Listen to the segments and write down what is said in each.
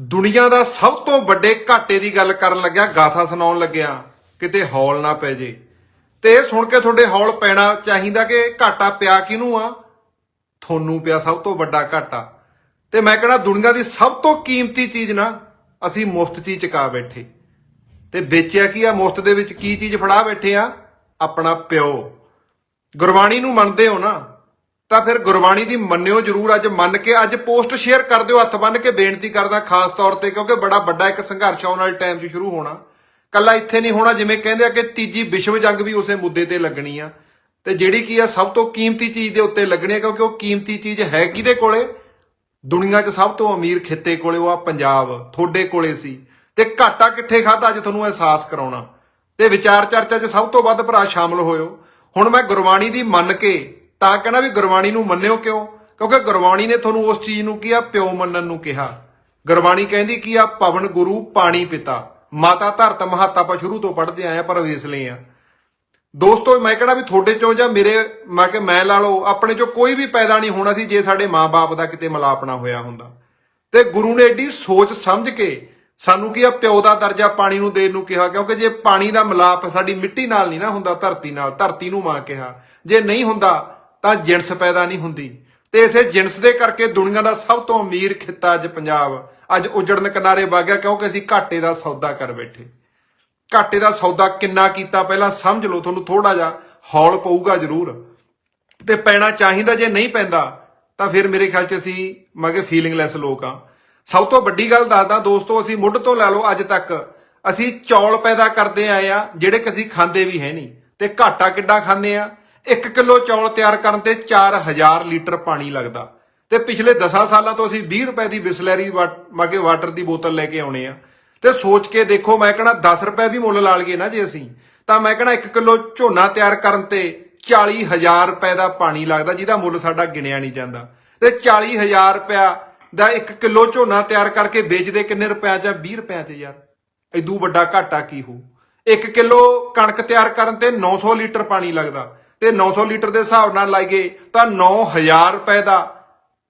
ਦੁਨੀਆ ਦਾ ਸਭ ਤੋਂ ਵੱਡੇ ਘਾਟੇ ਦੀ ਗੱਲ ਕਰਨ ਲੱਗਿਆ, ਗਾਥਾ ਸੁਣਾਉਣ ਲੱਗਿਆ, ਕਿਤੇ ਹੌਲ ਨਾ ਪੈ ਜੇ। ਤੇ ਇਹ ਸੁਣ ਕੇ ਤੁਹਾਡੇ ਹੌਲ ਪੈਣਾ ਚਾਹੀਦਾ ਕਿ ਘਾਟਾ ਪਿਆ ਕਿਹਨੂੰ ਆ? ਤੁਹਾਨੂੰ ਪਿਆ ਸਭ ਤੋਂ ਵੱਡਾ ਘਾਟਾ। ਤੇ ਮੈਂ ਕਹਿੰਦਾ ਦੁਨੀਆ ਦੀ ਸਭ ਤੋਂ ਕੀਮਤੀ ਚੀਜ਼ ਨਾ, ਅਸੀਂ ਮੁਫਤ 'ਚ ਹੀ ਚੁਕਾ ਬੈਠੇ। ਤੇ ਵੇਚਿਆ ਕੀ ਆ? ਮੁਫਤ ਦੇ ਵਿੱਚ ਕੀ ਚੀਜ਼ ਫੜਾ ਬੈਠੇ ਆ? ਆਪਣਾ ਪਿਓ। ਗੁਰਬਾਣੀ ਨੂੰ ਮੰਨਦੇ ਹੋ ਨਾ ਤਾਂ ਫਿਰ ਗੁਰਬਾਣੀ ਦੀ ਮੰਨਿਓ ਜਰੂਰ ਅੱਜ ਮੰਨ ਕੇ ਅੱਜ ਪੋਸਟ ਸ਼ੇਅਰ ਕਰ ਦਿਓ, ਹੱਥ ਬੰਨ ਕੇ ਬੇਨਤੀ ਕਰਦਾ ਖਾਸ ਤੌਰ ਤੇ, ਕਿਉਂਕਿ ਬੜਾ ਵੱਡਾ ਇੱਕ ਸੰਘਰਸ਼ ਆਉਣ ਵਾਲੇ ਟਾਈਮ 'ਚ ਸ਼ੁਰੂ ਹੋਣਾ। ਕੱਲਾ ਇੱਥੇ ਨਹੀਂ ਹੋਣਾ, ਜਿਵੇਂ ਕਹਿੰਦੇ ਆ ਕਿ ਤੀਜੀ ਵਿਸ਼ਵ ਜੰਗ ਵੀ ਉਸੇ ਮੁੱਦੇ ਤੇ ਲੱਗਣੀ ਆ। ਤੇ ਜਿਹੜੀ ਕੀ ਆ, ਸਭ ਤੋਂ ਕੀਮਤੀ ਚੀਜ਼ ਦੇ ਉੱਤੇ ਲੱਗਣੀ ਆ, ਕਿਉਂਕਿ ਉਹ ਕੀਮਤੀ ਚੀਜ਼ ਹੈ ਕਿਹਦੇ ਕੋਲੇ? ਦੁਨੀਆ 'ਚ ਸਭ ਤੋਂ ਅਮੀਰ ਖਿੱਤੇ ਕੋਲੇ ਉਹ ਆ ਪੰਜਾਬ, ਤੁਹਾਡੇ ਕੋਲੇ ਸੀ। ਤੇ ਘਾਟਾ ਕਿੱਥੇ ਖਾਦਾ ਅੱਜ ਤੁਹਾਨੂੰ ਅਹਿਸਾਸ ਕਰਾਉਣਾ। ਤੇ ਵਿਚਾਰ ਚਰਚਾ 'ਚ ਸਭ ਤੋਂ ਵੱਧ ਭਰਾ ਸ਼ਾਮਲ ਹੋਇਓ। ਹੁਣ ਮੈਂ ਗੁਰਬਾਣੀ ਦੀ ਮੰਨ ਕੇ ਤਾਂ ਕਹਿਣਾ ਵੀ ਗੁਰਬਾਣੀ ਨੂੰ ਮੰਨਿਓ ਕਿਉਂ? ਕਿਉਂਕਿ ਗੁਰਬਾਣੀ ਨੇ ਤੁਹਾਨੂੰ ਉਸ ਚੀਜ਼ ਨੂੰ ਕੀ ਆ? ਪਿਓ ਮੰਨਣ ਨੂੰ ਕਿਹਾ। ਗੁਰਬਾਣੀ ਕਹਿੰਦੀ ਕੀ ਆ? ਪਵਨ ਗੁਰੂ ਪਾਣੀ ਪਿਤਾ। ਮਾਤਾ ਧਰਤ ਮਹਾਤਾ ਆਪਾਂ ਸ਼ੁਰੂ ਤੋਂ ਪੜ੍ਹਦੇ ਆਏ ਆ, ਪਰ ਵੇਸ ਲਏ ਆ। ਦੋਸਤੋ, ਮੈਂ ਕਹਿਣਾ ਵੀ ਤੁਹਾਡੇ ਚੋਂ ਜਾਂ ਮੇਰੇ, ਮੈਂ ਕਿ ਮੈਂ ਲਾ ਲਓ, ਆਪਣੇ ਚੋਂ ਕੋਈ ਵੀ ਪੈਦਾ ਨਹੀਂ ਹੋਣਾ ਸੀ ਜੇ ਸਾਡੇ ਮਾਪੇ ਦਾ ਕਿਤੇ ਮਿਲਾਪ ਨਾ ਹੋਇਆ ਹੁੰਦਾ। ਤੇ ਗੁਰੂ ਨੇ ਏਡੀ ਸੋਚ ਸਮਝ ਕੇ ਸਾਨੂੰ ਕੀ ਆ? ਪਿਓ ਦਾ ਦਰਜਾ ਪਾਣੀ ਨੂੰ ਦੇਣ ਨੂੰ ਕਿਹਾ, ਕਿਉਂਕਿ ਜੇ ਪਾਣੀ ਦਾ ਮਿਲਾਪ ਸਾਡੀ ਮਿੱਟੀ ਨਾਲ ਨਹੀਂ ਨਾ ਹੁੰਦਾ, ਧਰਤੀ ਨਾਲ, ਧਰਤੀ ਨੂੰ ਮਾਂ ਕਿਹਾ। ਜੇ ਨਹੀਂ ਹੁੰਦਾ ਤਾਂ ਜਿਣਸ ਪੈਦਾ ਨਹੀਂ ਹੁੰਦੀ। ਤੇ ਇਸੇ ਜਿਣਸ ਦੇ ਕਰਕੇ ਦੁਨੀਆ ਦਾ ਸਭ ਤੋਂ ਅਮੀਰ ਖਿੱਤਾ ਅੱਜ ਪੰਜਾਬ। ਅੱਜ ਉਜੜਨ ਕਿਨਾਰੇ ਵਗ ਗਿਆ ਕਿਉਂਕਿ ਅਸੀਂ ਘਾਟੇ ਦਾ ਸੌਦਾ ਕਰ ਬੈਠੇ। ਘਾਟੇ ਦਾ ਸੌਦਾ ਕਿੰਨਾ ਕੀਤਾ ਪਹਿਲਾਂ ਸਮਝ ਲਓ, ਤੁਹਾਨੂੰ ਥੋੜਾ ਜਿਹਾ ਹੌਲ ਪਊਗਾ ਜ਼ਰੂਰ। ਤੇ ਪੈਣਾ ਚਾਹੀਦਾ ਜੇ ਨਹੀਂ ਪੈਂਦਾ, ਤਾਂ ਫਿਰ ਮੇਰੇ ਖਿਆਲ 'ਚ ਅਸੀਂ ਮਗੇ ਫੀਲਿੰਗਲੈਸ ਲੋਕ ਆ ਸਭ ਤੋਂ ਵੱਡੀ ਗੱਲ ਦੱਸਦਾ ਦੋਸਤੋ, ਅਸੀਂ ਮੁੱਢ ਤੋਂ ਲੈ ਲਓ ਅੱਜ ਤੱਕ। ਅਸੀਂ ਚੌਲ ਪੈਦਾ ਕਰਦੇ ਆਏ ਆ ਜਿਹੜੇ ਕਿ ਅਸੀਂ ਖਾਂਦੇ ਵੀ ਹੈ ਨਹੀਂ। ਤੇ ਘਾਟਾ ਕਿੱਡਾ ਖਾਂਦੇ ਆ 1 ਕਿਲੋ ਚੌਲ ਤਿਆਰ ਕਰਨ ਤੇ 4000 ਲੀਟਰ ਪਾਣੀ ਲੱਗਦਾ। ਤੇ ਪਿਛਲੇ 10 ਸਾਲਾਂ ਤੋਂ ਅਸੀਂ 20 ਰੁਪਏ ਦੀ ਬਿਸਲਰੀ ਮਗੇ ਵਾਟਰ ਦੀ ਬੋਤਲ ਲੈ ਕੇ ਆਉਣੇ ਆ। ਤੇ ਸੋਚ ਕੇ ਦੇਖੋ, ਮੈਂ ਕਹਣਾ 10 ਰੁਪਏ ਵੀ ਮੁੱਲ ਲਾ ਲਈਏ ਨਾ ਜੇ ਅਸੀਂ। ਤਾਂ ਮੈਂ ਕਹਣਾ 1 ਕਿਲੋ ਝੋਨਾ ਤਿਆਰ ਕਰਨ ਤੇ 40000 ਰੁਪਏ ਦਾ ਪਾਣੀ ਲੱਗਦਾ, ਜਿਹਦਾ ਮੁੱਲ ਸਾਡਾ ਗਿਣਿਆ ਨਹੀਂ ਜਾਂਦਾ। ਤੇ 40000 ਰੁਪਇਆ ਦਾ 1 ਕਿਲੋ ਝੋਨਾ ਤਿਆਰ ਕਰਕੇ ਵੇਚਦੇ ਕਿੰਨੇ ਰੁਪਿਆਂ ਜਾਂ ਆ? 20 ਰੁਪਿਆਂ ਚ ਯਾਰ? ਐਦੂ ਵੱਡਾ ਘਾਟਾ ਕੀ ਹੋ 1 ਕਿਲੋ ਕਣਕ ਤਿਆਰ ਕਰਨ ਤੇ 900 ਲੀਟਰ ਪਾਣੀ ਲੱਗਦਾ। ਤੇ 900 ਲੀਟਰ ਦੇ ਹਿਸਾਬ ਨਾਲ ਲਾਈਏ ਤਾਂ 9000 ਰੁਪਏ ਦਾ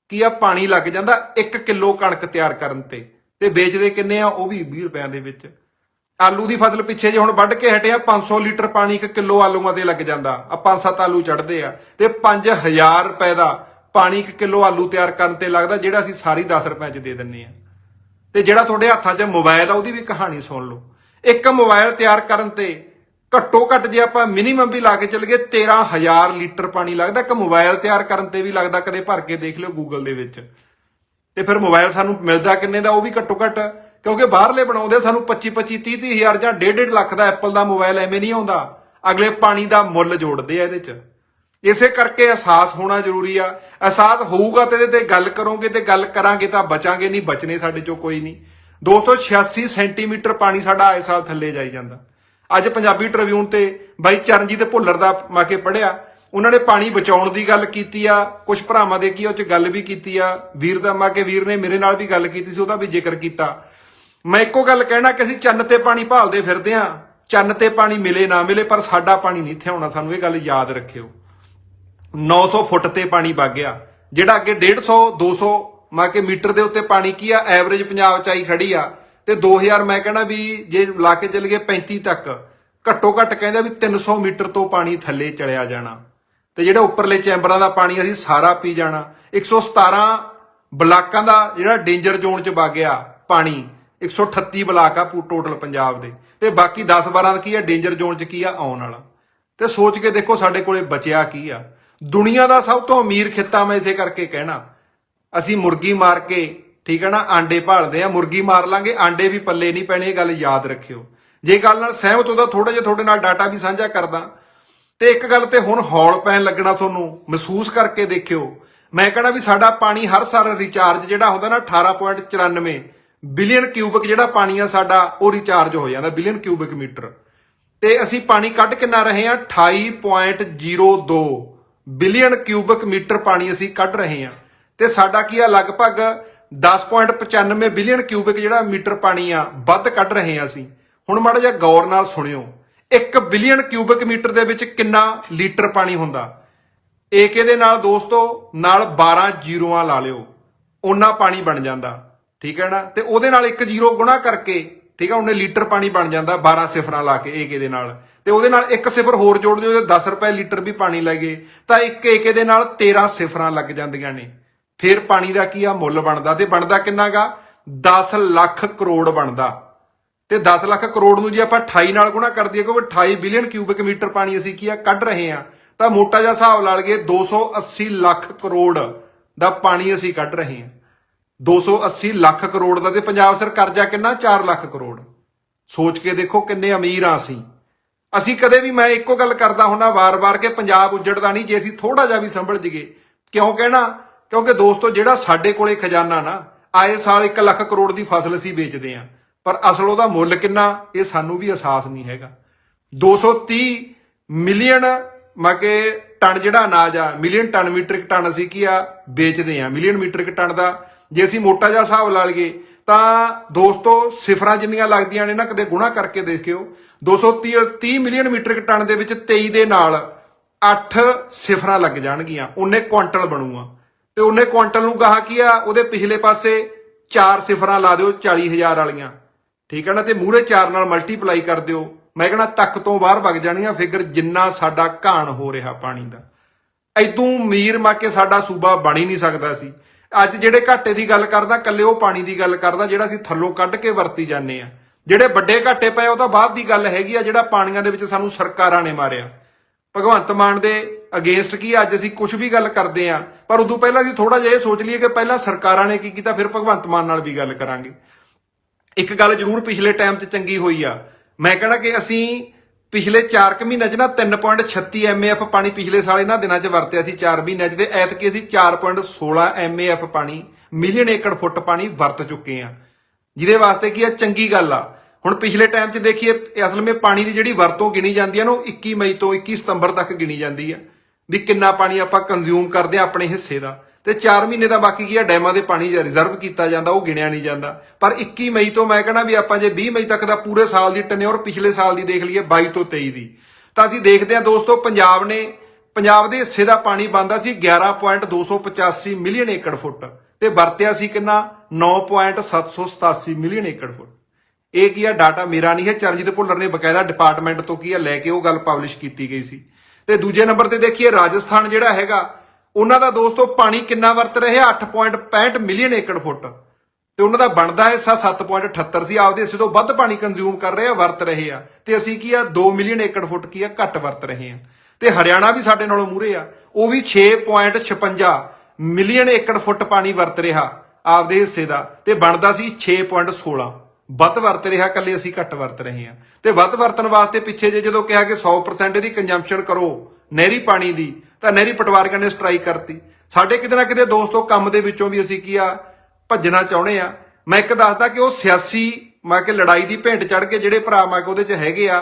ਕੀ ਆ, ਪਾਣੀ ਲੱਗ ਜਾਂਦਾ 1 ਕਿਲੋ ਕਣਕ ਤਿਆਰ ਕਰਨ ਤੇ। ਤੇ ਵੇਚਦੇ ਕਿੰਨੇ ਆ? ਉਹ ਵੀ 20 ਰੁਪਿਆਂ ਦੇ ਵਿੱਚ। ਆਲੂ ਦੀ ਫਸਲ ਪਿੱਛੇ ਜੇ ਹੁਣ ਵੱਢ ਕੇ ਹਟਿਆ 500 ਲੀਟਰ ਪਾਣੀ 1 ਕਿਲੋ ਆਲੂਆਂ ਤੇ ਲੱਗ ਜਾਂਦਾ। ਆ ਪੰਜ ਸੱਤ ਆਲੂ ਚੜਦੇ ਆ। ਤੇ 5000 ਰੁਪਏ ਦਾ ਪਾਣੀ 1 ਕਿਲੋ ਆਲੂ ਤਿਆਰ ਕਰਨ ਤੇ ਲੱਗਦਾ, ਜਿਹੜਾ ਅਸੀਂ ਸਾਰੀ 10 ਰੁਪਏ ਚ ਦੇ ਦਿੰਨੇ ਆ। ਤੇ ਜਿਹੜਾ ਤੁਹਾਡੇ ਹੱਥਾਂ 'ਚ ਮੋਬਾਈਲ ਆ, ਉਹਦੀ ਵੀ ਕਹਾਣੀ ਸੁਣ ਲਓ। ਇੱਕ ਮੋਬਾਈਲ ਤਿਆਰ ਕਰਨ ਤੇ ਘੱਟੋ ਘੱਟ ਜੇ ਆਪਾਂ ਮਿਨੀਮਮ ਵੀ ਲਾ ਕੇ ਚੱਲ ਗਏ 13000 ਲੀਟਰ ਪਾਣੀ ਲੱਗਦਾ। ਇੱਕ ਮੋਬਾਈਲ ਤਿਆਰ ਕਰਨ ਤੇ ਵੀ ਲੱਗਦਾ, ਕਦੇ ਭਰ ਕੇ ਦੇਖ ਲਿਓ ਗੂਗਲ ਦੇ ਵਿੱਚ। ਤੇ ਫਿਰ ਮੋਬਾਈਲ ਸਾਨੂੰ ਮਿਲਦਾ ਕਿੰਨੇ ਦਾ, ਉਹ ਵੀ ਘੱਟੋ ਘੱਟ, ਕਿਉਂਕਿ ਬਾਹਰਲੇ ਬਣਾਉਂਦੇ ਸਾਨੂੰ 25 25 30 30 ਹਜ਼ਾਰ ਜਾਂ 1.5 ਲੱਖ ਦਾ ਐਪਲ ਦਾ ਮੋਬਾਈਲ ਐਵੇਂ ਨਹੀਂ ਆਉਂਦਾ। ਅਗਲੇ ਪਾਣੀ ਦਾ ਮੁੱਲ ਜੋੜਦੇ ਆ ਇਹਦੇ 'ਚ। ਇਸੇ ਕਰਕੇ ਅਹਿਸਾਸ ਹੋਣਾ ਜ਼ਰੂਰੀ ਆ। ਅਹਿਸਾਸ ਹੋਊਗਾ ਤੇ ਇਹਦੇ ਤੇ ਗੱਲ ਕਰੋਗੇ ਤੇ ਗੱਲ ਕਰਾਂਗੇ ਤਾਂ ਬਚਾਂਗੇ ਨਹੀਂ, ਬਚਨੇ ਸਾਡੇ 'ਚੋਂ ਕੋਈ ਨਹੀਂ। ਦੋਸਤੋ 86 ਸੈਂਟੀਮੀਟਰ ਪਾਣੀ ਸਾਡਾ ਆਏ ਸਾਲ ਥੱਲੇ ਜਾਈ ਜਾਂਦਾ। ਅੱਜ ਪੰਜਾਬੀ ਟ੍ਰਿਬਿਊਨ ਤੇ ਬਾਈ ਚਰਨਜੀਤ ਭੁੱਲਰ ਦਾ ਮਾ ਕੇ ਪੜਿਆ ਉਹਨਾਂ ਨੇ ਪਾਣੀ ਬਚਾਉਣ ਦੀ ਗੱਲ ਕੀਤੀ ਆ ਕੁਝ ਭਰਾਵਾਂ ਦੇ ਕੀ ਉਹ ਚ ਗੱਲ ਵੀ ਕੀਤੀ ਆ। ਵੀਰ ਦਾ ਮਾ ਕੇ ਵੀਰ ਨੇ ਮੇਰੇ ਨਾਲ ਵੀ ਗੱਲ ਕੀਤੀ ਸੀ, ਉਹਦਾ ਵੀ ਜ਼ਿਕਰ ਕੀਤਾ। ਮੈਂ ਇੱਕੋ ਗੱਲ ਕਹਿਣਾ ਕਿ ਅਸੀਂ ਚੰਨ ਤੇ ਪਾਣੀ ਭਾਲਦੇ ਫਿਰਦੇ ਆ। ਚੰਨ ਤੇ ਪਾਣੀ ਮਿਲੇ ਨਾ ਮਿਲੇ, ਪਰ ਸਾਡਾ ਪਾਣੀ ਨਹੀਂ ਇੱਥੇ ਆਉਣਾ। ਸਾਨੂੰ ਇਹ ਗੱਲ ਯਾਦ ਰੱਖਿਓ। 900 ਫੁੱਟ ਤੇ ਪਾਣੀ ਵਗ ਗਿਆ, ਜਿਹੜਾ ਅੱਗੇ 150 200 ਮਾ ਕੇ ਮੀਟਰ ਦੇ ਉੱਤੇ ਪਾਣੀ ਕੀ ਆ? ਐਵਰੇਜ ਪੰਜਾਬ ਚ ਆਈ ਖੜੀ ਆ। ਤੇ 2000 ਮੈਂ ਕਹਿੰਦਾ ਵੀ ਜੇ ਲਾ ਕੇ ਚੱਲ ਗਏ 35 ਤੱਕ, ਘੱਟੋ ਘੱਟ ਕਹਿੰਦਾ ਵੀ 300 ਮੀਟਰ ਤੋਂ ਪਾਣੀ ਥੱਲੇ ਚਲਿਆ ਜਾਣਾ। ਤੇ ਜਿਹੜਾ ਉੱਪਰਲੇ ਚੈਂਬਰਾਂ ਦਾ ਪਾਣੀ ਅਸੀਂ ਸਾਰਾ ਪੀ ਜਾਣਾ। 117 ਬਲਾਕਾਂ ਦਾ ਜਿਹੜਾ ਡੇਂਜਰ ਜ਼ੋਨ ਚ ਵਗ ਗਿਆ ਪਾਣੀ 138 ਬਲਾਕ ਆ ਟੋਟਲ ਪੰਜਾਬ ਦੇ। ਤੇ ਬਾਕੀ 10 12 ਦਾ ਕੀ ਆ, ਡੇਂਜਰ ਜ਼ੋਨ ਚ ਕੀ ਆ, ਆਉਣ ਵਾਲਾ। ਤੇ ਸੋਚ ਕੇ ਦੇਖੋ ਸਾਡੇ ਕੋਲੇ ਬਚਿਆ ਕੀ ਆ। ਦੁਨੀਆ ਦਾ ਸਭ ਤੋਂ ਅਮੀਰ ਖਿੱਤਾ ਮੈਂ ਇਸੇ ਕਰਕੇ ਕਹਿਣਾ। ਅਸੀਂ ਮੁਰਗੀ ਮਾਰ ਕੇ ਠੀਕ ਹੈ ਨਾ? ਆਂਡੇ ਭਾਲਦੇ ਆ, ਮੁਰਗੀ ਮਾਰ ਲਾਂਗੇ, ਆਂਡੇ ਵੀ ਪੱਲੇ ਨਹੀਂ ਪੈਣੇ, ਇਹ ਗੱਲ ਯਾਦ ਰੱਖਿਓ। ਜੇ ਗੱਲ ਨਾਲ ਸਹਿਮਤ ਹੋ ਤਾਂ ਥੋੜਾ ਜਿਹਾ ਤੁਹਾਡੇ ਨਾਲ ਡਾਟਾ ਵੀ ਸਾਂਝਾ ਕਰਦਾ। ਤੇ ਇੱਕ ਗੱਲ ਤੇ ਹੁਣ ਹੌਲ ਪੈਣ ਲੱਗਣਾ ਤੁਹਾਨੂੰ, ਮਹਿਸੂਸ ਕਰਕੇ ਦੇਖਿਓ। ਮੈਂ ਕਹਣਾ ਵੀ ਸਾਡਾ ਪਾਣੀ ਹਰ ਸਾਲ ਰਿਚਾਰਜ ਜਿਹੜਾ ਹੁੰਦਾ ਨਾ 18.94 ਬਿਲੀਅਨ ਕਿਊਬਿਕ ਜਿਹੜਾ ਪਾਣੀ ਆ ਸਾਡਾ, ਉਹ ਰਿਚਾਰਜ ਹੋ ਜਾਂਦਾ ਬਿਲੀਅਨ ਕਿਊਬਿਕ ਮੀਟਰ। ਤੇ ਅਸੀਂ ਪਾਣੀ ਕੱਢ ਕਿੰਨਾ ਰਹੇ ਆ 28.02 ਬਿਲੀਅਨ ਕਿਊਬਿਕ ਮੀਟਰ ਪਾਣੀ ਅਸੀਂ ਕੱਢ ਰਹੇ ਆ ਤੇ ਸਾਡਾ ਕੀ ਆ, ਲਗਭਗ 10.95 ਬਿਲੀਅਨ ਕਿਊਬਿਕ ਜਿਹੜਾ ਮੀਟਰ ਪਾਣੀ ਆ, ਵੱਧ ਕੱਢ ਰਹੇ ਆ ਅਸੀਂ। ਹੁਣ ਮਾੜਾ ਜਿਹਾ ਗੌਰ ਨਾਲ ਸੁਣਿਓ। 1 ਬਿਲੀਅਨ ਕਿਊਬਿਕ ਮੀਟਰ ਦੇ ਵਿੱਚ ਕਿੰਨਾ ਲੀਟਰ ਪਾਣੀ ਹੁੰਦਾ? ਏਕੇ ਦੇ ਨਾਲ ਦੋਸਤੋ, ਨਾਲ 12 ਜ਼ੀਰੋਆਂ ਲਾ ਲਿਓ। ਓਨਾ ਪਾਣੀ ਬਣ ਜਾਂਦਾ, ਠੀਕ ਹੈ ਨਾ? ਤੇ ਉਹਦੇ ਨਾਲ ਇੱਕ ਜ਼ੀਰੋ ਗੁਣਾ ਕਰਕੇ, ਠੀਕ ਹੈ ਉਹਨੇ ਲੀਟਰ ਪਾਣੀ ਬਣ ਜਾਂਦਾ 12 ਸਿਫਰਾਂ ਲਾ ਕੇ ਏਕੇ ਦੇ ਨਾਲ। ਤੇ ਉਹਦੇ ਨਾਲ ਇੱਕ ਸਿਫਰ ਹੋਰ ਜੋੜ ਦਿਓ, ਉਹਦੇ 10 ਰੁਪਏ ਲੀਟਰ ਵੀ ਪਾਣੀ ਲੱਗੇ ਤਾਂ ਇੱਕ ਏਕੇ ਦੇ ਨਾਲ 13 ਸਿਫਰਾਂ ਲੱਗ ਜਾਂਦੀਆਂ ਨੇ। ਫਿਰ ਪਾਣੀ ਦਾ ਕੀ ਆ? ਮੁੱਲ ਬਣਦਾ ਤੇ ਬਣਦਾ ਕਿੰਨਾਗਾ? 10 ਲੱਖ ਕਰੋੜ ਬਣਦਾ। ਤੇ 10 ਲੱਖ ਕਰੋੜ ਨੂੰ ਜੇ ਆਪਾਂ 28 ਨਾਲ ਗੁਣਾ ਕਰ ਦਈਏ, ਕਿਉਂਕਿ 28 ਬਿਲੀਅਨ ਕਿਊਬਿਕ ਮੀਟਰ ਪਾਣੀ ਅਸੀਂ ਕੀ ਆ? ਕੱਢ ਰਹੇ ਆ। ਤਾਂ ਮੋਟਾ ਜਿਹਾ ਹਿਸਾਬ ਲਾ ਲਈਏ 280 ਲੱਖ ਕਰੋੜ ਦਾ ਪਾਣੀ ਅਸੀਂ ਕੱਢ ਰਹੇ ਹਾਂ 280 ਲੱਖ ਕਰੋੜ ਦਾ ਤੇ ਪੰਜਾਬ ਸਰ ਕਰਜ਼ਾ ਕਿੰਨਾ? 4 ਲੱਖ ਕਰੋੜ। ਸੋਚ ਕੇ ਦੇਖੋ ਕਿੰਨੇ ਅਮੀਰ ਆ ਅਸੀਂ। ਅਸੀਂ ਕਦੇ ਵੀ, ਮੈਂ ਇੱਕੋ ਗੱਲ ਕਰਦਾ ਹੁੰਨਾ ਵਾਰ-ਵਾਰ ਕਿ ਪੰਜਾਬ ਉੱਜੜਦਾ ਨਹੀਂ, ਜੇ ਅਸੀਂ ਥੋੜਾ ਜਿਹਾ ਵੀ ਸੰਭਲ ਜੀਏ। ਕਿਉਂ ਕਹਿਣਾ? ਕਿਉਂਕਿ ਦੋਸਤੋ, ਜਿਹੜਾ ਸਾਡੇ ਕੋਲੇ ਖਜ਼ਾਨਾ ਨਾ, ਆਏ ਸਾਲ 1 ਲੱਖ ਕਰੋੜ ਦੀ ਫਸਲ ਅਸੀਂ ਵੇਚਦੇ ਆ ਪਰ ਅਸਲ ਉਹਦਾ ਮੁੱਲ ਕਿੰਨਾ, ਇਹ ਸਾਨੂੰ ਵੀ ਅਹਿਸਾਸ ਨਹੀਂ ਹੈਗਾ। 230 ਮਿਲੀਅਨ ਮਕੇ ਟਨ ਜਿਹੜਾ ਅਨਾਜ ਆ, ਮਿਲੀਅਨ ਟਨ ਮੀਟ੍ਰਿਕ ਟਨ ਅਸੀਂ ਕੀ ਆ, ਵੇਚਦੇ ਆ ਮਿਲੀਅਨ ਮੀਟ੍ਰਿਕ ਟਨ ਦਾ, ਜੇ ਅਸੀਂ ਮੋਟਾ ਜਿਹਾ ਹਿਸਾਬ ਲਾ ਲਈਏ, ਤਾਂ ਦੋਸਤੋ, ਸਿਫਰਾਂ ਜਿੰਨੀਆਂ ਲੱਗਦੀਆਂ ਨੇ ਨਾ, ਕਦੇ ਗੁਣਾ ਕਰਕੇ ਦੇਖਿਓ। 230 30 ਮਿਲੀਅਨ ਮੀਟ੍ਰਿਕ ਟਨ ਦੇ ਵਿੱਚ 23 ਦੇ ਨਾਲ 8 ਸਿਫਰਾਂ ਲੱਗ ਜਾਣਗੀਆਂ। ਉਹਨੇ ਕੁਆਂਟਲ ਬਣੂਗਾ ਤੇ ਉਹਨੇ ਕੁਇੰਟਲ ਨੂੰ ਕਹਾ ਕੀ ਆ? ਉਹਦੇ ਪਿਛਲੇ ਪਾਸੇ 4 ਸਿਫਰਾਂ ਲਾ ਦਿਓ 40000 ਵਾਲੀਆਂ। ਠੀਕ ਹੈ ਨਾ? ਤੇ ਮੂਹਰੇ 4 ਨਾਲ ਮਲਟੀਪਲਾਈ ਕਰ ਦਿਓ। ਮੈਂ ਕਹਿੰਦਾ ਤੱਕ ਤੋਂ ਬਾਹਰ ਵਗ ਜਾਣੀਆਂ ਫਿਗਰ ਜਿੰਨਾ ਸਾਡਾ ਘਾਣ ਹੋ ਰਿਹਾ ਪਾਣੀ ਦਾ। ਐਦੂ ਮੀਰ ਮਾ ਕੇ ਸਾਡਾ ਸੂਬਾ ਬਣ ਹੀ ਨਹੀਂ ਸਕਦਾ ਸੀ। ਅੱਜ ਜਿਹੜੇ ਘਾਟੇ ਦੀ ਗੱਲ ਕਰਦਾ ਕੱਲੇ ਉਹ ਪਾਣੀ ਦੀ ਗੱਲ ਕਰਦਾ, ਜਿਹੜਾ ਅਸੀਂ ਥੱਲੋਂ ਕੱਢ ਕੇ ਵਰਤੀ ਜਾਂਦੇ ਆ ਜਿਹੜੇ ਵੱਡੇ ਘਾਟੇ ਪਏ, ਉਹ ਤਾਂ ਬਾਅਦ ਦੀ ਗੱਲ ਹੈਗੀ ਆ, ਜਿਹੜਾ ਪਾਣੀਆਂ ਦੇ ਵਿੱਚ ਸਾਨੂੰ ਸਰਕਾਰਾਂ ਨੇ ਮਾਰਿਆ। ਭਗਵੰਤ ਮਾਨ ਦੇ ਅਗੇਂਸਟ ਕੀ ਅੱਜ ਅਸੀਂ ਕੁਝ ਵੀ ਗੱਲ ਕਰਦੇ ਆ ਪਰ ਉਦੋਂ ਪਹਿਲਾਂ ਅਸੀਂ ਥੋੜਾ ਜਿਹਾ ਇਹ ਸੋਚ ਲਈਏ ਕਿ ਪਹਿਲਾਂ ਸਰਕਾਰਾਂ ਨੇ ਕੀ ਕੀਤਾ, ਫਿਰ ਭਗਵੰਤ ਮਾਨ ਨਾਲ ਵੀ ਗੱਲ ਕਰਾਂਗੇ। ਇੱਕ ਗੱਲ ਜ਼ਰੂਰ ਪਿਛਲੇ ਟਾਈਮ 'ਚ ਚੰਗੀ ਹੋਈ ਆ। ਮੈਂ ਕਹਿਣਾ ਕਿ ਅਸੀਂ ਪਿਛਲੇ 4 ਕੁ ਮਹੀਨਿਆਂ 'ਚ ਨਾ 3.36 ਐਮਏਐਫ ਪਾਣੀ ਪਿਛਲੇ ਸਾਲ ਇਹਨਾਂ ਦਿਨਾਂ 'ਚ ਵਰਤਿਆ ਸੀ 4 ਮਹੀਨਿਆਂ 'ਚ। ਤੇ ਐਤਕੀ ਅਸੀਂ 4.16 ਐਮਏਐਫ ਪਾਣੀ, ਮਿਲੀਅਨ ਏਕੜ ਫੁੱਟ ਪਾਣੀ ਵਰਤ ਚੁੱਕੇ ਆ। ਜਿਹਦੇ ਵਾਸਤੇ ਕੀ ਆ, ਚੰਗੀ ਗੱਲ ਆ। ਹੁਣ ਪਿਛਲੇ ਟਾਈਮ 'ਚ ਦੇਖੀਏ, ਅਸਲ ਵਿੱਚ ਪਾਣੀ ਦੀ ਜਿਹੜੀ ਵਰਤੋਂ ਗਿਣੀ ਜਾਂਦੀ ਆ ਨਾ, ਉਹ 21 ਮਈ ਤੋਂ 21 ਸਤੰਬਰ ਤੱਕ ਗਿਣੀ ਜਾਂਦੀ ਆ। ਵੀ ਕਿੰਨਾ ਪਾਣੀ ਆਪਾਂ ਕੰਜ਼ਿਊਮ ਕਰਦੇ ਆ ਆਪਣੇ ਹਿੱਸੇ ਦਾ। ਤੇ 4 ਮਹੀਨੇ ਦਾ ਬਾਕੀ ਕੀ ਆ, ਡੈਮਾਂ ਦੇ ਪਾਣੀ ਦਾ ਰਿਜ਼ਰਵ ਕੀਤਾ ਜਾਂਦਾ, ਉਹ ਗਿਣਿਆ ਨਹੀਂ ਜਾਂਦਾ। ਪਰ 21 ਮਈ ਤੋਂ ਮੈਂ ਕਹਿੰਦਾ ਵੀ ਆਪਾਂ ਜੇ 20 ਮਈ ਤੱਕ ਦਾ ਪੂਰੇ ਸਾਲ ਦੀ ਟਨਿਓਰ ਪਿਛਲੇ ਸਾਲ ਦੀ ਦੇਖ ਲਈਏ 22 ਤੋਂ 23 ਦੀ। ਤਾਂ ਅਸੀਂ ਦੇਖਦੇ ਹਾਂ ਦੋਸਤੋ ਪੰਜਾਬ ਨੇ, ਪੰਜਾਬ ਦੇ ਹਿੱਸੇ ਦਾ ਪਾਣੀ ਬੰਦਾ ਸੀ 11.285 ਮਿਲੀਅਨ ਏਕੜ ਫੁੱਟ ਤੇ ਵਰਤਿਆ ਸੀ ਕਿੰਨਾ? 9.787 ਮਿਲੀਅਨ ਏਕੜ ਫੁੱਟ। ਇਹ ਕੀ ਆ, ਡਾਟਾ ਮੇਰਾ ਨਹੀਂ ਹੈ ਚਰਜੀਤ ਭੁੱਲਰ ਨੇ ਬਕਾਇਦਾ ਡਿਪਾਰਟਮੈਂਟ ਤੋਂ ਕੀ ਆ, ਲੈ ਕੇ ਉਹ ਗੱਲ ਪਬਲਿਸ਼ ਕੀਤੀ ਗਈ ਸੀ। ਤੇ ਦੂਜੇ ਨੰਬਰ ਤੇ ਦੇਖੀਏ, ਰਾਜਸਥਾਨ ਜਿਹੜਾ ਹੈਗਾ, ਉਹਨਾਂ ਦਾ ਦੋਸਤੋ ਪਾਣੀ ਕਿੰਨਾ ਵਰਤ ਰਿਹਾ? 8.65 ਮਿਲੀਅਨ ਏਕੜ ਫੁੱਟ। ਤੇ ਉਹਨਾਂ ਦਾ ਬਣਦਾ ਹਿੱਸਾ 7.78 ਸੀ। ਆਪਦੇ ਹਿੱਸੇ ਤੋਂ ਵੱਧ ਪਾਣੀ ਕੰਜ਼ਿਊਮ ਕਰ ਰਹੇ ਆ, ਵਰਤ ਰਹੇ ਆ। ਤੇ ਅਸੀਂ ਕੀ ਆ 2 ਮਿਲੀਅਨ ਏਕੜ ਫੁੱਟ ਕੀ ਆ, ਘੱਟ ਵਰਤ ਰਹੇ ਆ। ਤੇ ਹਰਿਆਣਾ ਵੀ ਸਾਡੇ ਨਾਲੋਂ ਮੂਰੇ ਆ। ਉਹ ਵੀ 6.56 ਮਿਲੀਅਨ ਏਕੜ ਫੁੱਟ ਪਾਣੀ ਵਰਤ ਰਿਹਾ ਆਪਦੇ ਹਿੱਸੇ ਦਾ। ਤੇ ਬਣਦਾ ਸੀ 6.16 ਵੱਧ ਵਰਤ ਰਿਹਾ ਕੱਲੇ ਅਸੀਂ ਘੱਟ ਵਰਤ ਰਹੇ ਹਾਂ। ਤੇ ਵੱਧ ਵਰਤਣ ਵਾਸਤੇ ਪਿੱਛੇ ਜੇ ਜਦੋਂ ਕਿਹਾ ਕਿ 100% ਇਹਦੀ ਕੰਜੰਪਸ਼ਨ ਕਰੋ ਨਹਿਰੀ ਪਾਣੀ ਦੀ, ਤਾਂ ਨਹਿਰੀ ਪਟਵਾਰੀਆਂ ਨੇ ਸਟ੍ਰਾਈਕ ਕਰਤੀ। ਸਾਡੇ ਕਿਤੇ ਨਾ ਕਿਤੇ ਦੋਸਤੋ, ਕੰਮ ਦੇ ਵਿੱਚੋਂ ਵੀ ਅਸੀਂ ਕੀ ਆ, ਭੱਜਣਾ ਚਾਹੁੰਦੇ ਆ ਮੈਂ ਇੱਕ ਦੱਸਦਾ ਕਿ ਉਹ ਸਿਆਸੀ, ਮੈਂ ਕਿ ਲੜਾਈ ਦੀ ਭੇਂਟ ਚੜ ਕੇ ਜਿਹੜੇ ਭਰਾ ਮੈਂ ਕਿ ਉਹਦੇ 'ਚ ਹੈਗੇ ਆ,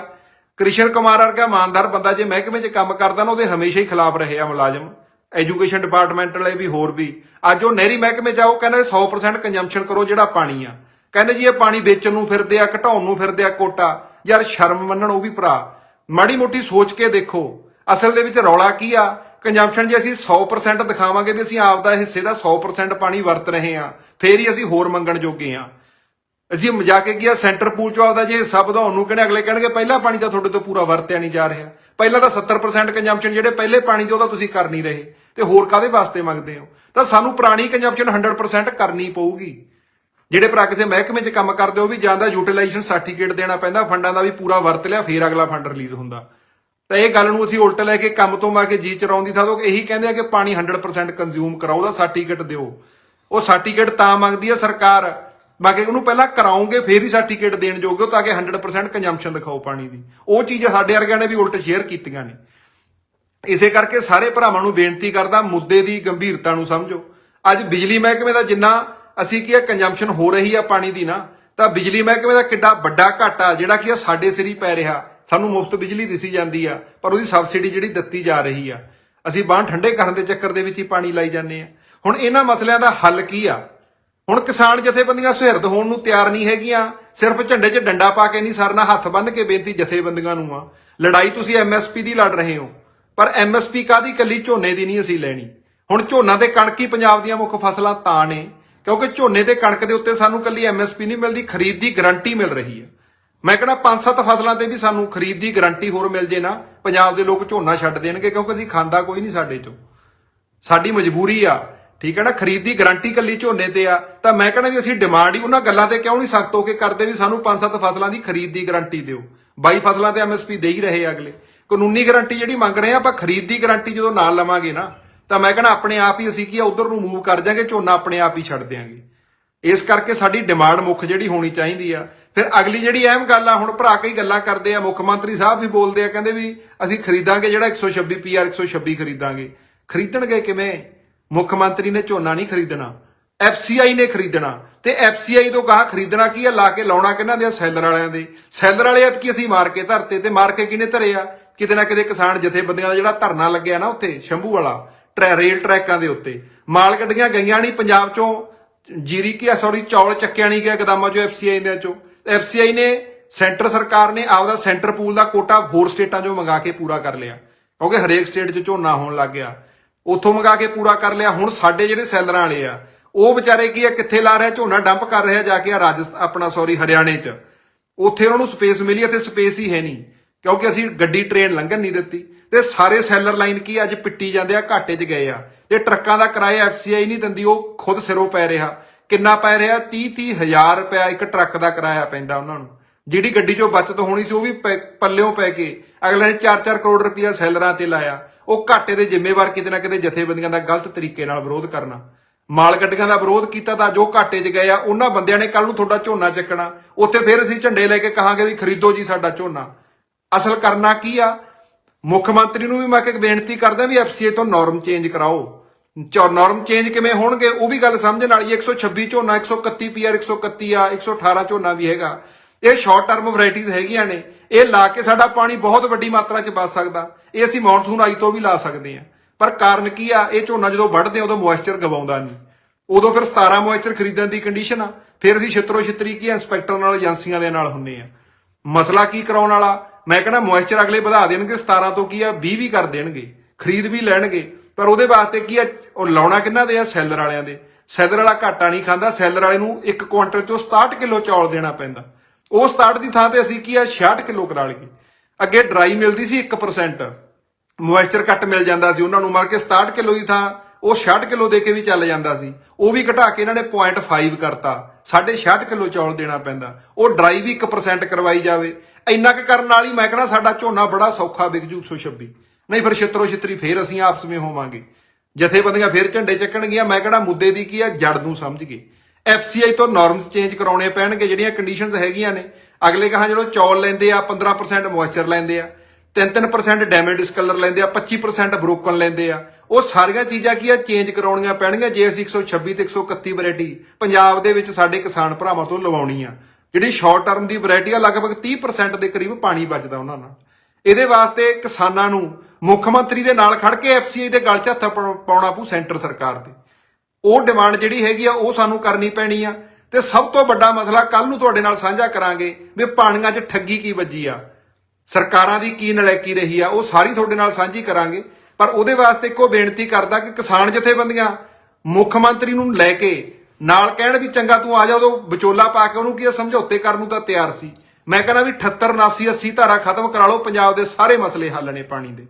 ਕ੍ਰਿਸ਼ਨ ਕੁਮਾਰ ਵਰਗਾ ਇਮਾਨਦਾਰ ਬੰਦਾ ਜੇ ਮਹਿਕਮੇ 'ਚ ਕੰਮ ਕਰਦਾ ਨਾ, ਉਹਦੇ ਹਮੇਸ਼ਾ ਹੀ ਖਿਲਾਫ ਰਹੇ ਆ ਮੁਲਾਜ਼ਮ। ਐਜੂਕੇਸ਼ਨ ਡਿਪਾਰਟਮੈਂਟ ਵਾਲੇ ਵੀ ਹੋਰ ਵੀ। ਅੱਜ ਉਹ ਨਹਿਰੀ ਮਹਿਕਮੇ 'ਚ ਆ ਕਹਿੰਦੇ 100% ਕੰਜੰਪਸ਼ਨ ਕਰੋ ਜਿਹੜਾ ਪਾਣੀ ਆ। ਕਹਿੰਦੇ ਜੀ ਇਹ ਪਾਣੀ ਵੇਚਣ ਨੂੰ ਫਿਰਦੇ ਆ, ਘਟਾਉਣ ਨੂੰ ਫਿਰਦੇ ਆ ਕੋਟਾ। ਯਾਰ ਸ਼ਰਮ ਮੰਨਣ ਉਹ ਵੀ ਭਰਾ। ਮਾੜੀ ਮੋਟੀ ਸੋਚ ਕੇ ਦੇਖੋ, ਅਸਲ ਦੇ ਵਿੱਚ ਰੌਲਾ ਕੀ ਆ? ਕੰਜੰਪਸ਼ਨ ਜੇ ਅਸੀਂ 100% ਦਿਖਾਵਾਂਗੇ ਵੀ ਅਸੀਂ ਆਪ ਦਾ ਹਿੱਸੇ ਦਾ 100% ਪਾਣੀ ਵਰਤ ਰਹੇ ਆ, ਫੇਰ ਹੀ ਅਸੀਂ ਹੋਰ ਮੰਗਣ ਜੋਗੇ ਆ। ਅਸੀਂ ਮਜਾ ਕੇ ਗਿਆ ਸੈਂਟਰ ਪੂਲ ਚੋਂ ਆਪਦਾ ਜੇ ਹਿੱਸਾ ਵਧਾਉਣ ਨੂੰ ਕਹਿੰਦੇ ਅਗਲੇ ਕਹਿਣਗੇ ਪਹਿਲਾ ਪਾਣੀ ਤਾਂ ਤੁਹਾਡੇ ਤੋਂ ਪੂਰਾ ਵਰਤਿਆ ਨਹੀਂ ਜਾ ਰਿਹਾ। ਪਹਿਲਾਂ ਤਾਂ 70% ਕੰਜੰਪਸ਼ਨ ਜਿਹੜੇ ਪਹਿਲੇ ਪਾਣੀ ਦੇ ਉਹਦਾ ਤੁਸੀਂ ਕਰ ਨਹੀਂ ਰਹੇ। ਤੇ ਹੋਰ ਕਾਦੇ ਵਾਸਤੇ ਮੰਗਦੇ ਹੋ? ਤਾਂ ਸਾਨੂੰ ਪੁਰਾਣੀ ਕੰਜੰਪਸ਼ਨ 100% ਕਰਨੀ ਪਊਗੀ। ਜਿਹੜੇ ਭਰਾ ਕਿਸੇ ਮਹਿਕਮੇ 'ਚ ਕੰਮ ਕਰਦੇ ਹੋ ਵੀ ਜਾਂਦਾ ਯੂਟਿਲਾਈਜੇਸ਼ਨ ਸਰਟੀਫਿਕੇਟ ਦੇਣਾ ਪੈਂਦਾ, ਫੰਡਾਂ ਦਾ ਵੀ ਪੂਰਾ ਵਰਤ ਲਿਆ, ਫੇਰ ਅਗਲਾ ਫੰਡ ਰਿਲੀਜ਼ ਹੁੰਦਾ। ਤਾਂ ਇਹ ਗੱਲ ਨੂੰ ਅਸੀਂ ਉਲਟ ਲੈ ਕੇ ਕੰਮ ਤੋਂ ਮਾ ਕੇ ਜੀ ਚਰਾਉਣ ਦੀ ਥਾਂ ਤੋਂ ਇਹੀ ਕਹਿੰਦੇ ਆ ਕਿ ਪਾਣੀ 100% ਕੰਜ਼ਿਊਮ ਕਰਾਓ ਦਾ ਸਰਟੀਫਿਕੇਟ ਦਿਓ। ਉਹ ਸਰਟੀਫਿਕੇਟ ਤਾਂ ਮੰਗਦੀ ਹੈ ਸਰਕਾਰ ਬਾਕੀ ਉਹਨੂੰ ਪਹਿਲਾਂ ਕਰਾਉਂਗੇ, ਫੇਰ ਹੀ ਸਰਟੀਫਿਕੇਟ ਦੇਣ ਜੋਗੇ ਤਾਂ ਕਿ 100% ਕੰਜੰਪਸ਼ਨ ਦਿਖਾਓ ਪਾਣੀ ਦੀ। ਉਹ ਚੀਜ਼ ਸਾਡੇ ਵਰਗਿਆਂ ਨੇ ਵੀ ਉਲਟ ਸ਼ੇਅਰ ਕੀਤੀਆਂ ਨੇ। ਇਸੇ ਕਰਕੇ ਸਾਰੇ ਭਰਾਵਾਂ ਨੂੰ ਬੇਨਤੀ ਕਰਦਾ, ਮੁੱਦੇ ਦੀ ਗੰਭੀਰਤਾ ਨੂੰ ਸਮਝੋ। ਅੱਜ ਬਿਜਲੀ ਮਹਿਕਮੇ ਦਾ ਜਿੰਨਾ ਅਸੀਂ ਕੀ ਆ ਕੰਜੰਪਸ਼ਨ ਹੋ ਰਹੀ ਆ ਪਾਣੀ ਦੀ ਨਾ, ਤਾਂ ਬਿਜਲੀ ਮਹਿਕਮੇ ਦਾ ਕਿੱਡਾ ਵੱਡਾ ਘਾਟਾ, ਜਿਹੜਾ ਕਿ ਆ ਸਾਡੇ ਸਿਰ ਹੀ ਪੈ ਰਿਹਾ। ਸਾਨੂੰ ਮੁਫਤ ਬਿਜਲੀ ਦਿਸੀ ਜਾਂਦੀ ਆ, ਪਰ ਉਹਦੀ ਸਬਸਿਡੀ ਜਿਹੜੀ ਦਿੱਤੀ ਜਾ ਰਹੀ ਆ। ਅਸੀਂ ਬਾਹਰ ਠੰਡੇ ਕਰਨ ਦੇ ਚੱਕਰ ਦੇ ਵਿੱਚ ਹੀ ਪਾਣੀ ਲਾਈ ਜਾਂਦੇ ਆ। ਹੁਣ ਇਹਨਾਂ ਮਸਲਿਆਂ ਦਾ ਹੱਲ ਕੀ ਆ? ਹੁਣ ਕਿਸਾਨ ਜਥੇਬੰਦੀਆਂ ਸੁਹਿਰਦ ਹੋਣ ਨੂੰ ਤਿਆਰ ਨਹੀਂ ਹੈਗੀਆਂ, ਸਿਰਫ ਝੰਡੇ 'ਚ ਡੰਡਾ ਪਾ ਕੇ ਨਹੀਂ ਸਰਨਾ, ਹੱਥ ਬੰਨ ਕੇ ਬੇਨਤੀ ਜਥੇਬੰਦੀਆਂ ਨੂੰ ਆ। ਲੜਾਈ ਤੁਸੀਂ ਐਮਐਸਪੀ ਦੀ ਲੜ ਰਹੇ ਹੋ, ਪਰ ਐਮਐਸਪੀ ਕਾਦੀ ਕੱਲੀ ਝੋਨੇ ਦੀ ਨਹੀਂ ਅਸੀਂ ਲੈਣੀ। ਹੁਣ ਝੋਨਾ ਤੇ ਕਣਕ ਹੀ ਪੰਜਾਬ ਦੀਆਂ ਮੁੱਖ ਫਸਲਾਂ ਤਾਂ ਨੇ। ਕਿਉਂਕਿ ਝੋਨੇ ਤੇ ਕਣਕ ਦੇ ਉੱਤੇ ਸਾਨੂੰ ਕੱਲੀ ਐਮਐਸਪੀ ਨਹੀਂ ਮਿਲਦੀ, ਖਰੀਦ ਦੀ ਗਾਰੰਟੀ ਮਿਲ ਰਹੀ ਹੈ। ਮੈਂ ਕਹਿੰਦਾ ਪੰਜ ਸੱਤ ਫਸਲਾਂ ਤੇ ਵੀ ਸਾਨੂੰ ਖਰੀਦ ਦੀ ਗਾਰੰਟੀ ਹੋਰ ਮਿਲ ਜੇ ਨਾ, ਪੰਜਾਬ ਦੇ ਲੋਕ ਝੋਨਾ ਛੱਡ ਦੇਣਗੇ ਕਿਉਂਕਿ ਅਸੀਂ ਖਾਂਦਾ ਕੋਈ ਨਹੀਂ ਸਾਡੇ ਚੋਂ। ਸਾਡੀ ਮਜਬੂਰੀ ਆ, ਠੀਕ ਹੈ ਨਾ? ਖਰੀਦ ਦੀ ਗਾਰੰਟੀ ਕੱਲੀ ਝੋਨੇ ਤੇ ਆ, ਤਾਂ ਮੈਂ ਕਹਿੰਦਾ ਵੀ ਅਸੀਂ ਡਿਮਾਂਡ ਹੀ ਉਹਨਾਂ ਗੱਲਾਂ ਤੇ ਕਿਉਂ ਨਹੀਂ ਸਖਤ ਹੋ ਕੇ ਕਰਦੇ ਵੀ ਸਾਨੂੰ ਪੰਜ ਸੱਤ ਫਸਲਾਂ ਦੀ ਖਰੀਦ ਦੀ ਗਾਰੰਟੀ ਦਿਓ। 22 ਫਸਲਾਂ ਤੇ ਐਮਐਸਪੀ ਦੇ ਹੀ ਰਹੇ ਆ ਅਗਲੇ। ਕਾਨੂੰਨੀ ਗਾਰੰਟੀ ਜਿਹੜੀ ਮੰਗ ਰਹੇ ਆ, ਆਪਾਂ ਖਰੀਦ ਦੀ ਗਾਰੰਟੀ ਜਦੋਂ ਨਾਲ ਲਵਾਂਗੇ ਨਾ ਤਾਂ ਮੈਂ ਕਹਿੰਦਾ ਆਪਣੇ ਆਪ ਹੀ ਅਸੀਂ ਕੀ ਆ, ਉਧਰ ਨੂੰ ਮੂਵ ਕਰ ਜਾਾਂਗੇ, ਝੋਨਾ ਆਪਣੇ ਆਪ ਹੀ ਛੱਡ ਦਿਆਂਗੇ। ਇਸ ਕਰਕੇ ਸਾਡੀ ਡਿਮਾਂਡ ਮੁੱਖ ਜਿਹੜੀ ਹੋਣੀ ਚਾਹੀਦੀ ਆ। ਫਿਰ ਅਗਲੀ ਜਿਹੜੀ ਅਹਿਮ ਗੱਲ ਆ, ਹੁਣ ਭਰਾ ਕਈ ਗੱਲਾਂ ਕਰਦੇ ਆ, ਮੁੱਖ ਮੰਤਰੀ ਸਾਹਿਬ ਵੀ ਬੋਲਦੇ ਆ, ਕਹਿੰਦੇ ਵੀ ਅਸੀਂ ਖਰੀਦਾਂਗੇ ਜਿਹੜਾ 126 ਪੀਆਰ 126 ਖਰੀਦਾਂਗੇ। ਖਰੀਦਣਗੇ ਕਿਵੇਂ? ਮੁੱਖ ਮੰਤਰੀ ਨੇ ਝੋਨਾ ਨਹੀਂ ਖਰੀਦਣਾ। ਐਫਸੀਆਈ ਨੇ ਖਰੀਦਣਾ। ਤੇ ਐਫਸੀਆਈ ਤੋਂ ਕਹਾ ਖਰੀਦਣਾ ਕੀ ਆ? ਲਾ ਕੇ ਲਾਉਣਾ ਕਿਹਨਾਂ ਦੇ ਸੈਲਰ ਵਾਲਿਆਂ ਦੇ। ਸੈਲਰ ਵਾਲੇ ਆ ਕੀ ਅਸੀਂ ਮਾਰ ਕੇ ਧਰਤੇ? ਤੇ ਮਾਰ ਕੇ ਕਿਹਨੇ ਧਰੇ ਆ? ਕਿਤੇ ਨਾ ਕਿਤੇ ਕਿਸਾਨ ਜਥੇਬੰਦੀਆਂ ਦਾ ਜਿਹੜਾ ਧਰਨਾ ਲੱਗਿਆ ਨਾ ਉੱਥੇ, ਸ਼ੰਭੂ ਵਾਲਾ। ਰੇਲ ਟਰੈਕਾਂ ਦੇ ਉੱਤੇ। ਮਾਲ ਗੱਡੀਆਂ ਗਈਆਂ ਨਹੀਂ, ਪੰਜਾਬ ਚੋਂ ਜੀਰੀ ਕੀ ਸੌਰੀ ਚੌਲ ਚੱਕਿਆ ਨਹੀਂ ਗਿਆ ਗਦਾਮਾਂ ਚੋਂ ਐਫਸੀਆਈ ਦੇ ਚੋਂ ਐਫਸੀਆਈ ਨੇ, ਸੈਂਟਰ ਸਰਕਾਰ ਨੇ ਆਪਦਾ ਸੈਂਟਰ ਪੂਲ ਦਾ ਕੋਟਾ ਹੋਰ ਸਟੇਟਾਂ ਚੋਂ ਮੰਗਾ ਕੇ ਪੂਰਾ ਕਰ ਲਿਆ। ਕਿਉਂਕਿ ਹਰੇਕ ਸਟੇਟ 'ਚ ਝੋਨਾ ਹੋਣ ਲੱਗ ਗਿਆ। ਉੱਥੋਂ ਮੰਗਾ ਕੇ ਪੂਰਾ ਕਰ ਲਿਆ। ਹੁਣ ਸਾਡੇ ਜਿਹੜੇ ਸੈਲਰਾਂ ਵਾਲੇ ਆ, ਉਹ ਵਿਚਾਰੇ ਕੀ ਆ, ਕਿੱਥੇ ਲਾ ਰਿਹਾ, ਝੋਨਾ ਡੰਪ ਕਰ ਰਿਹਾ ਜਾ ਕੇ ਆ ਰਾਜਸਥਾਨ ਆਪਣਾ ਸੌਰੀ ਹਰਿਆਣੇ 'ਚ। ਉੱਥੇ ਉਹਨਾਂ ਨੂੰ ਸਪੇਸ ਮਿਲੀ ਅਤੇ ਸਪੇਸ ਹੀ ਹੈ ਨਹੀਂ। ਕਿਉਂਕਿ ਅਸੀਂ ਗੱਡੀ ਟ੍ਰੇਨ ਲੰਘਣ ਨਹੀਂ ਦਿੱਤੀ। ਤੇ ਸਾਰੇ ਸੈਲਰ ਲਾਈਨ ਕੀ ਅੱਜ ਪਿੱਟੀ ਜਾਂਦੇ ਆ, ਘਾਟੇ 'ਚ ਗਏ ਆ। ਤੇ ਟਰੱਕਾਂ ਦਾ ਕਿਰਾਇਆ ਐਫਸੀਆਈ ਨਹੀਂ ਦਿੰਦੀ, ਉਹ ਖੁਦ ਸਿਰੋਂ ਪੈ ਰਿਹਾ। ਕਿੰਨਾ ਪੈ ਰਿਹਾ? 30 30 ਹਜ਼ਾਰ ਰੁਪਇਆ ਇੱਕ ਟਰੱਕ ਦਾ ਕਿਰਾਇਆ ਪੈਂਦਾ ਉਹਨਾਂ ਨੂੰ। ਜਿਹੜੀ ਗੱਡੀ 'ਚੋਂ ਬਚਤ ਹੋਣੀ ਸੀ, ਉਹ ਵੀ ਪੈ- ਪੱਲਿਓਂ ਪੈ ਕੇ ਅਗਲੇ ਨੇ 4-4 ਕਰੋੜ ਰੁਪਇਆ ਸੈਲਰਾਂ ਤੇ ਲਾਇਆ। ਉਹ ਘਾਟੇ ਦੇ ਜ਼ਿੰਮੇਵਾਰ ਕਿਤੇ ਨਾ ਕਿਤੇ ਜਥੇਬੰਦੀਆਂ ਦਾ ਗਲਤ ਤਰੀਕੇ ਨਾਲ ਵਿਰੋਧ ਕਰਨਾ। ਮਾਲ ਗੱਡੀਆਂ ਦਾ ਵਿਰੋਧ ਕੀਤਾ ਤਾਂ ਜੋ ਘਾਟੇ 'ਚ ਗਏ ਆ। ਉਹਨਾਂ ਬੰਦਿਆਂ ਨੇ ਕੱਲ ਨੂੰ ਤੁਹਾਡਾ ਝੋਨਾ ਚੱਕਣਾ। ਉੱਥੇ ਫਿਰ ਅਸੀਂ ਝੰਡੇ ਲੈ ਕੇ ਕਹਾਂਗੇ ਵੀ ਖਰੀਦੋ ਜੀ ਸਾਡਾ ਝੋਨਾ। ਅਸਲ ਕਰਨਾ ਕੀ ਆ? ਮੁੱਖ ਮੰਤਰੀ ਨੂੰ ਵੀ ਮੈਂ ਇੱਕ ਬੇਨਤੀ ਕਰਦਾ ਵੀ ਐਫਸੀਏ ਤੋਂ ਨਾਰਮ ਚੇਂਜ ਕਰਾਓ। ਚੋ ਨਾਰਮ ਚੇਂਜ ਕਿਵੇਂ ਹੋਣਗੇ, ਉਹ ਵੀ ਗੱਲ ਸਮਝਣ ਵਾਲੀ ਹੈ। 126 ਝੋਨਾ 131 ਪੀਆਰ 131 ਆ 118 ਝੋਨਾ ਵੀ ਹੈਗਾ। ਇਹ ਸ਼ਾਰਟ ਟਰਮ ਵੈਰਾਈਟੀਆਂ ਹੈਗੀਆਂ ਨੇ। ਇਹ ਲਾ ਕੇ ਸਾਡਾ ਪਾਣੀ ਬਹੁਤ ਵੱਡੀ ਮਾਤਰਾ 'ਚ ਬਚ ਸਕਦਾ। ਇਹ ਅਸੀਂ ਮੌਨਸੂਨ ਆਈ ਤੋਂ ਵੀ ਲਾ ਸਕਦੇ ਆ ਪਰ ਕਾਰਨ ਕੀ ਆ? ਇਹ ਝੋਨਾ ਜਦੋਂ ਵੱਢਦੇ ਆ, ਉਦੋਂ ਮੋਇਸਚਰ ਗਵਾਉਂਦਾ ਨਹੀਂ ਉਦੋਂ ਫਿਰ 17 ਮੋਇਸਚਰ ਖਰੀਦਣ ਦੀ ਕੰਡੀਸ਼ਨ ਆ। ਫਿਰ ਅਸੀਂ ਛਿੱਤਰੋ ਛਿੱਤਰੀ ਕੀ ਇੰਸਪੈਕਟਰ ਨਾਲ, ਏਜੰਸੀਆਂ ਦੇ ਨਾਲ ਹੁੰਨੇ ਆ। ਮਸਲਾ ਕੀ ਕਰਾਉਣ ਵਾਲਾ? ਮੈਂ ਕਹਿੰਦਾ ਮੋਇਸਚਰ ਅਗਲੇ ਵਧਾ ਦੇਣਗੇ 17 ਤੋਂ ਕੀ ਆ 20 ਵੀ ਕਰ ਦੇਣਗੇ, ਖਰੀਦ ਵੀ ਲੈਣਗੇ। ਪਰ ਉਹਦੇ ਵਾਸਤੇ ਕੀ ਆ, ਉਹ ਲਾਉਣਾ ਕਿੰਨਾ ਦੇ ਆ? ਸੈਲਰ ਵਾਲਿਆਂ ਦੇ। ਸੈਲਰ ਵਾਲਾ ਘਾਟਾ ਨਹੀਂ ਖਾਂਦਾ, ਸੈਲਰ ਵਾਲੇ ਨੂੰ ਇੱਕ ਕੁਇੰਟਲ ਚੋਂ 67 ਕਿਲੋ ਚੌਲ ਦੇਣਾ ਪੈਂਦਾ। ਉਹ 67 ਦੀ ਥਾਂ ਤੇ ਅਸੀਂ ਕੀ ਆ 66 ਕਿਲੋ ਕਰਾ ਲਈਏ। ਅੱਗੇ ਡਰਾਈ ਮਿਲਦੀ ਸੀ 1% ਮੋਇਸਚਰ ਘੱਟ ਮਿਲ ਜਾਂਦਾ ਸੀ, ਉਹਨਾਂ ਨੂੰ ਮਰ ਕੇ 67 ਕਿਲੋ ਦੀ ਥਾਂ, ਉਹ 66 ਕਿਲੋ ਦੇ ਕੇ ਵੀ ਚੱਲ ਜਾਂਦਾ ਸੀ। ਉਹ ਵੀ ਘਟਾ ਕੇ ਇਹਨਾਂ ਨੇ 0.5 ਕਰਤਾ। 66 ਕਿਲੋ ਚੌਲ ਦੇਣਾ ਪੈਂਦਾ। ਉਹ ਡਰਾਈ ਵੀ 1% ਕਰਵਾਈ ਜਾਵੇ। ਇੰਨਾ ਕੁ ਕਰਨ ਨਾਲ ਹੀ ਮੈਂ ਕਹਣਾ ਸਾਡਾ ਝੋਨਾ ਬੜਾ ਸੌਖਾ ਵਿਕ ਜੂ 126 ਨਹੀਂ ਫਿਰ ਛਿੱਤਰੋ ਛਿੱਤਰੀ ਫੇਰ ਅਸੀਂ ਆਪਸ ਵਿੱਚ ਹੋਵਾਂਗੇ। ਜਥੇਬੰਦੀਆਂ ਫੇਰ ਝੰਡੇ ਚੱਕਣਗੀਆਂ, ਮੈਂ ਕਿਹੜਾ ਮੁੱਦੇ ਦੀ ਕੀ ਆ? ਜੜ ਨੂੰ ਸਮਝ ਗਏ ਐਫਸੀਆਈ ਤੋਂ ਨਾਰਮਸ ਚੇਂਜ ਕਰਾਉਣੇ ਪੈਣਗੇ, ਜਿਹੜੀਆਂ ਕੰਡੀਸ਼ਨਸ ਹੈਗੀਆਂ ਨੇ। ਅਗਲੇ ਕਹਾਂ ਜਦੋਂ ਚੌਲ ਲੈਂਦੇ ਆ 15% ਮੋਇਸਚਰ ਲੈਂਦੇ ਆ 3-3% ਡੈਮੇਜ ਡਿਸਕਲਰ ਲੈਂਦੇ ਆ 25% ਬਰੋਕਨ ਲੈਂਦੇ ਆ। ਉਹ ਸਾਰੀਆਂ ਚੀਜ਼ਾਂ ਕੀ ਆ? ਚੇਂਜ ਕਰਾਉਣੀਆਂ ਪੈਣਗੀਆਂ। ਜੇ ਅਸੀਂ 126 ਤੇ 131 ਵੈਰਾਈਟੀ ਪੰਜਾਬ ਦੇ ਵਿੱਚ ਸਾਡੇ ਕਿਸਾਨ ਭਰਾਵਾਂ ਤੋਂ ਲਵਾਉਣੀ ਆ ਜਿਹੜੀ ਸ਼ਾਰਟ ਟਰਮ ਦੀ ਵੈਰਾਈਟੀ ਆ, ਲਗਭਗ 30% ਦੇ ਕਰੀਬ ਪਾਣੀ ਬਚਦਾ ਉਹਨਾਂ ਨਾਲ। ਇਹਦੇ ਵਾਸਤੇ ਕਿਸਾਨਾਂ ਨੂੰ ਮੁੱਖ ਮੰਤਰੀ ਦੇ ਨਾਲ ਖੜ ਕੇ ਐਫਸੀਆਈ ਦੇ ਗਲ 'ਚ ਹੱਥ ਪਾਉ- ਪਾਉਣਾ ਪਊ ਸੈਂਟਰ ਸਰਕਾਰ ਦੇ ਉਹ ਡਿਮਾਂਡ ਜਿਹੜੀ ਹੈਗੀ ਆ, ਉਹ ਸਾਨੂੰ ਕਰਨੀ ਪੈਣੀ ਆ। ਤੇ ਸਭ ਤੋਂ ਵੱਡਾ ਮਸਲਾ ਕੱਲ ਨੂੰ ਤੁਹਾਡੇ ਨਾਲ ਸਾਂਝਾ ਕਰਾਂਗੇ ਵੀ ਪਾਣੀਆਂ 'ਚ ਠੱਗੀ ਕੀ ਵੱਜੀ ਆ। ਸਰਕਾਰਾਂ ਦੀ ਕੀ ਨਲੈਕੀ ਰਹੀ ਆ, ਉਹ ਸਾਰੀ ਤੁਹਾਡੇ ਨਾਲ ਸਾਂਝੀ ਕਰਾਂਗੇ। ਪਰ ਉਹਦੇ ਵਾਸਤੇ ਇੱਕੋ ਬੇਨਤੀ ਕਰਦਾ ਕਿ ਕਿਸਾਨ ਜਥੇਬੰਦੀਆਂ ਮੁੱਖ ਮੰਤਰੀ ਨੂੰ ਲੈ ਕੇ ਨਾਲ ਕਹਿਣ ਵੀ ਚੰਗਾ ਤੂੰ ਆ ਜਾ, ਉਦੋਂ ਵਿਚੋਲਾ ਪਾ ਕੇ ਉਹਨੂੰ ਕੀ ਸਮਝੌਤੇ ਕਰਨ ਨੂੰ ਤਾਂ ਤਿਆਰ ਸੀ। ਮੈਂ ਕਹਿੰਦਾ ਵੀ 78 79 80 ਧਾਰਾ ਖਤਮ ਕਰਾ ਲਓ, ਪੰਜਾਬ ਦੇ ਸਾਰੇ ਮਸਲੇ ਹੱਲ ਨੇ ਪਾਣੀ ਦੇ।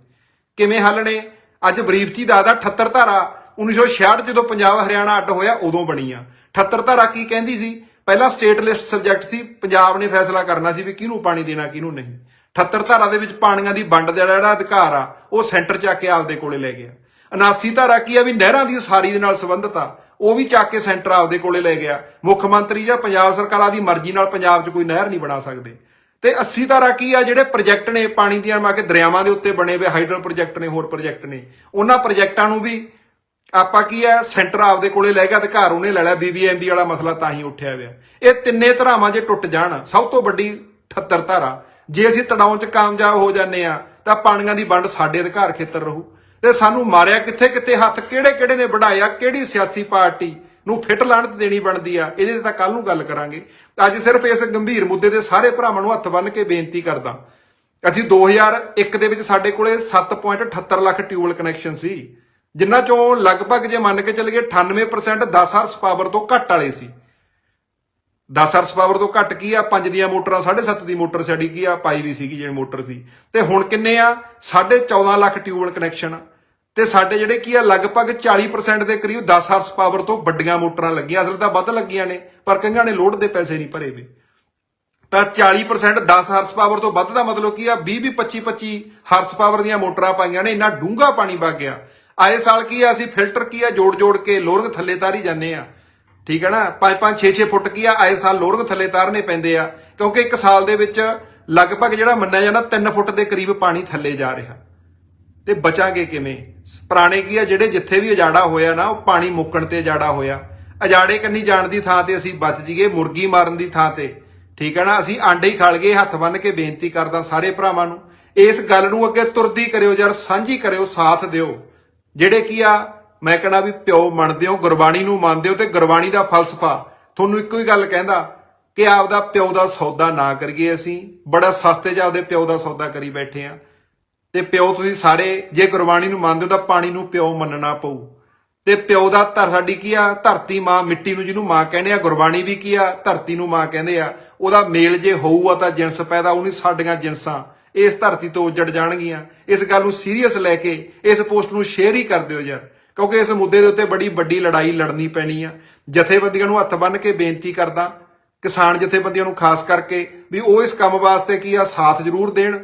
ਕਿਵੇਂ ਹੱਲ ਨੇ? ਅੱਜ ਬਰੀਫ ਜੀ ਦਾਦਾ 78 ਧਾਰਾ 1966 ਜਦੋਂ ਪੰਜਾਬ ਹਰਿਆਣਾ ਅੱਡ ਹੋਇਆ, ਉਦੋਂ ਬਣੀ ਆ। 78 ਧਾਰਾ ਕੀ ਕਹਿੰਦੀ ਸੀ? ਪਹਿਲਾਂ ਸਟੇਟ ਲਿਸਟ ਸਬਜੈਕਟ ਸੀ, ਪੰਜਾਬ ਨੇ ਫੈਸਲਾ ਕਰਨਾ ਸੀ ਵੀ ਕਿਹਨੂੰ ਪਾਣੀ ਦੇਣਾ, ਕਿਹਨੂੰ ਨਹੀਂ। 78 ਧਾਰਾ ਦੇ ਵਿੱਚ ਪਾਣੀਆਂ ਦੀ ਵੰਡ ਦਾ ਜਿਹੜਾ ਅਧਿਕਾਰ ਆ, ਉਹ ਸੈਂਟਰ ਚ ਆ ਕੇ ਆਪਦੇ ਕੋਲੇ ਲੈ ਗਿਆ। 79 ਧਾਰਾ ਕੀ ਆ ਵੀ ਨਹਿਰਾਂ ਦੀ ਉਸਾਰੀ ਦੇ ਨਾਲ ਸੰਬੰਧਤ ਆ। ਉਹ ਵੀ ਚੱਕ ਕੇ ਸੈਂਟਰ ਆਪਦੇ ਕੋਲੇ ਲੈ ਗਿਆ। ਮੁੱਖ ਮੰਤਰੀ ਜਾਂ ਪੰਜਾਬ ਸਰਕਾਰਾਂ ਦੀ ਮਰਜ਼ੀ ਨਾਲ ਪੰਜਾਬ 'ਚ ਕੋਈ ਨਹਿਰ ਨਹੀਂ ਬਣਾ ਸਕਦੇ। ਤੇ 80 ਧਾਰਾ ਕੀ ਆ, ਜਿਹੜੇ ਪ੍ਰੋਜੈਕਟ ਨੇ ਪਾਣੀ ਦੀਆਂ ਮਾ ਕੇ ਦਰਿਆਵਾਂ ਦੇ ਉੱਤੇ ਬਣੇ ਹੋਏ ਹਾਈਡਰੋ ਪ੍ਰੋਜੈਕਟ ਨੇ, ਹੋਰ ਪ੍ਰੋਜੈਕਟ ਨੇ। ਉਹਨਾਂ ਪ੍ਰੋਜੈਕਟਾਂ ਨੂੰ ਵੀ ਆਪਾਂ ਕੀ ਆ, ਸੈਂਟਰ ਆਪਦੇ ਕੋਲੇ ਲੈ ਗਿਆ ਅਧਿਕਾਰ ਉਹਨੇ ਲੈ ਲਿਆ ਬੀਬੀਐਮਬੀ ਵਾਲਾ ਮਸਲਾ ਤਾਂ ਹੀ ਉੱਠਿਆ ਹੋਇਆ। ਇਹ ਤਿੰਨੇ ਧਰਾਵਾਂ ਜੇ ਟੁੱਟ ਜਾਣ, ਸਭ ਤੋਂ ਵੱਡੀ 78 ਧਾਰਾ। ਜੇ ਅਸੀਂ ਤੜਾਉਣ 'ਚ ਕਾਮਯਾਬ ਹੋ ਜਾਂਦੇ ਆ, ਤਾਂ ਪਾਣੀਆਂ ਦੀ ਵੰਡ ਸਾਡੇ ਅਧਿਕਾਰ ਖੇਤਰ ਰਹੂ। ਤੇ ਸਾਨੂੰ ਮਾਰਿਆ ਕਿੱਥੇ ਕਿੱਥੇ ਹੱਥ, ਕਿਹੜੇ ਕਿਹੜੇ ਨੇ ਵਢਾਇਆ, ਕਿਹੜੀ ਸਿਆਸੀ ਪਾਰਟੀ ਨੂੰ ਫਿੱਟ ਲਾਣਤ ਦੇਣੀ ਬਣਦੀ ਆ, ਇਹਦੇ ਤੇ ਤਾਂ ਕੱਲ ਨੂੰ ਗੱਲ ਕਰਾਂਗੇ। ਅੱਜ ਸਿਰਫ ਇਸ ਗੰਭੀਰ ਮੁੱਦੇ ਤੇ ਸਾਰੇ ਭਰਾਵਾਂ ਨੂੰ ਹੱਥ ਬੰਨ ਕੇ ਬੇਨਤੀ ਕਰਦਾ। ਅਸੀਂ 2001 ਦੇ ਵਿੱਚ ਸਾਡੇ ਕੋਲੇ 7.78 ਲੱਖ ਟਿਊਬਲ ਕਨੈਕਸ਼ਨ ਸੀ ਜਿਨ੍ਹਾਂ ਚੋਂ ਲਗਭਗ ਜੇ ਮੰਨ ਕੇ ਚੱਲੀਏ 98% 10 ਹਾਰਸ ਪਾਵਰ ਤੋਂ ਘੱਟ ਵਾਲੇ ਸੀ। 10 ਹਰਸ ਪਾਵਰ ਤੋਂ ਘੱਟ ਕੀ ਆ? ਪੰਜ ਦੀਆਂ ਮੋਟਰਾਂ 7.5 ਦੀ ਮੋਟਰ ਸਾਡੀ ਕੀ ਆ? ਪਾਈ ਵੀ ਸੀਗੀ ਜਿਹੜੀ ਮੋਟਰ ਸੀ। ਤੇ ਹੁਣ ਕਿੰਨੇ ਆ? 14.5 ਲੱਖ ਟਿਊਬਲ ਕਨੈਕਸ਼ਨ। ਆ ਤੇ ਸਾਡੇ ਜਿਹੜੇ ਕੀ ਆ? ਲਗਭਗ 40% ਦੇ ਕਰੀਬ 10 ਹਰਸ ਪਾਵਰ ਤੋਂ ਵੱਡੀਆਂ ਮੋਟਰਾਂ ਲੱਗੀਆਂ। ਅਸਲ ਤਾਂ ਵੱਧ ਲੱਗੀਆਂ ਨੇ, ਪਰ ਕਈਆਂ ਨੇ ਲੋਡ ਦੇ ਪੈਸੇ ਨਹੀਂ ਭਰੇ ਵੇ। ਤਾਂ 40% 10 ਹਰਸ ਪਾਵਰ ਤੋਂ ਵੱਧ ਦਾ ਮਤਲਬ ਕੀ ਆ? 20 20 25 25 ਹਰਸ ਪਾਵਰ ਦੀਆਂ ਮੋਟਰਾਂ ਪਾਈਆਂ ਨੇ। ਇੰਨਾ ਡੂੰਘਾ ਪਾਣੀ ਵਗ ਗਿਆ। ਆਏ ਸਾਲ ਕੀ ਆ? ਅਸੀਂ ਫਿਲਟਰ ਕੀ ਆ? ਜੋੜ ਜੋੜ ਕੇ ਲੋਰੰਗ ਥੱਲੇ ਤਾਰੀ ਜਾਂਦੇ ਆ। ਠੀਕ ਹੈ ਨਾ? 5 5 6 6 ਫੁੱਟ ਕੀ ਆ? ਆਏ ਸਾਲ ਲੋਰੰਗ ਥੱਲੇ ਤਾਰਨੇ ਪੈਂਦੇ ਆ। ਕਿਉਂਕਿ ਇੱਕ ਸਾਲ ਦੇ ਵਿੱਚ ਲਗਭਗ ਜਿਹੜਾ ਮੰਨਿਆ ਜਾਂਦਾ 3 ਫੁੱਟ ਦੇ ਕਰੀਬ ਪਾਣੀ ਥੱਲੇ ਜਾ ਰਿਹਾ। ਤੇ ਬਚਾਂਗੇ ਕਿਵੇਂ? ਪੁਰਾਣੇ ਕੀ ਆ? ਜਿਹੜੇ ਜਿੱਥੇ ਵੀ ਉਜਾੜਾ ਹੋਇਆ ਨਾ, ਉਹ ਪਾਣੀ ਮੁੱਕਣ ਤੇ ਉਜਾੜਾ ਹੋਇਆ। ਉਜਾੜੇ ਕੰਨੀ ਜਾਣ ਦੀ ਥਾਂ ਤੇ ਅਸੀਂ ਬਚ ਜੀਏ, ਮੁਰਗੀ ਮਾਰਨ ਦੀ ਥਾਂ ਤੇ। ਠੀਕ ਹੈ ਨਾ? ਅਸੀਂ ਆਂਡੇ ਹੀ ਖਾ ਲਈਏ, ਹੱਥ ਬੰਨ ਕੇ ਬੇਨਤੀ ਕਰਦਾ ਸਾਰੇ ਭਰਾਵਾਂ ਨੂੰ। ਇਸ ਗੱਲ ਨੂੰ ਅੱਗੇ ਤੁਰਦੀ ਕਰਿਓ ਯਾਰ ਸਾਂਝੀ ਕਰਿਓ, ਸਾਥ ਦਿਓ। ਜਿਹੜੇ ਕੀ ਆ ਮੈਂ ਕਹਣਾ ਵੀ ਪਿਓ ਮੰਨਦੇ ਹੋ, ਗੁਰਬਾਣੀ ਨੂੰ ਮੰਨਦੇ ਹੋ ਤੇ ਗੁਰਬਾਣੀ ਦਾ ਫਲਸਫਾ। ਤੁਹਾਨੂੰ ਇੱਕੋ ਹੀ ਗੱਲ ਕਹਿੰਦਾ ਕਿ ਆਪਦਾ ਪਿਓ ਦਾ ਸੌਦਾ ਨਾ ਕਰੀਏ ਅਸੀਂ। ਬੜਾ ਸਸਤੇ 'ਚ ਆਪਦੇ ਪਿਓ ਦਾ ਸੌਦਾ ਕਰੀ ਬੈਠੇ ਆ। ਤੇ ਪਿਓ ਤੁਸੀਂ ਸਾਰੇ, ਜੇ ਗੁਰਬਾਣੀ ਨੂੰ ਮੰਨਦੇ ਹੋ ਤਾਂ ਪਾਣੀ ਨੂੰ ਪਿਓ ਮੰਨਣਾ ਪਊ। ਤੇ ਪਿਓ ਦਾ ਧਰ ਸਾਡੀ ਕੀ ਆ? ਧਰਤੀ ਮਾਂ ਮਿੱਟੀ ਨੂੰ ਜਿਹਨੂੰ ਮਾਂ ਕਹਿੰਦੇ ਆ, ਗੁਰਬਾਣੀ ਵੀ ਕੀ ਆ? ਧਰਤੀ ਨੂੰ ਮਾਂ ਕਹਿੰਦੇ ਆ। ਉਹਦਾ ਮੇਲ ਜੇ ਹੋਊਗਾ ਤਾਂ ਜਿੰਸ ਪੈਦਾ ਹੋਣੀ ਸਾਡੀਆਂ ਜਿੰਸਾਂ ਇਸ ਧਰਤੀ ਤੋਂ ਉੱਜੜ ਜਾਣਗੀਆਂ। ਇਸ ਗੱਲ ਨੂੰ ਸੀਰੀਅਸ ਲੈ ਕੇ, ਇਸ ਪੋਸਟ ਨੂੰ ਸ਼ੇਅਰ ਹੀ ਕਰ ਦਿਓ ਯਾਰ। ਕਿਉਂਕਿ ਇਸ ਮੁੱਦੇ ਦੇ ਉੱਤੇ ਬੜੀ ਵੱਡੀ ਲੜਾਈ ਲੜਨੀ ਪੈਣੀ ਆ। ਜਥੇਬੰਦੀਆਂ ਨੂੰ ਹੱਥ ਬੰਨ੍ਹ ਕੇ ਬੇਨਤੀ ਕਰਦਾ, ਕਿਸਾਨ ਜਥੇਬੰਦੀਆਂ ਨੂੰ ਖਾਸ ਕਰਕੇ ਵੀ ਉਹ ਇਸ ਕੰਮ ਵਾਸਤੇ ਕੀ ਆ, ਸਾਥ ਜ਼ਰੂਰ ਦੇਣ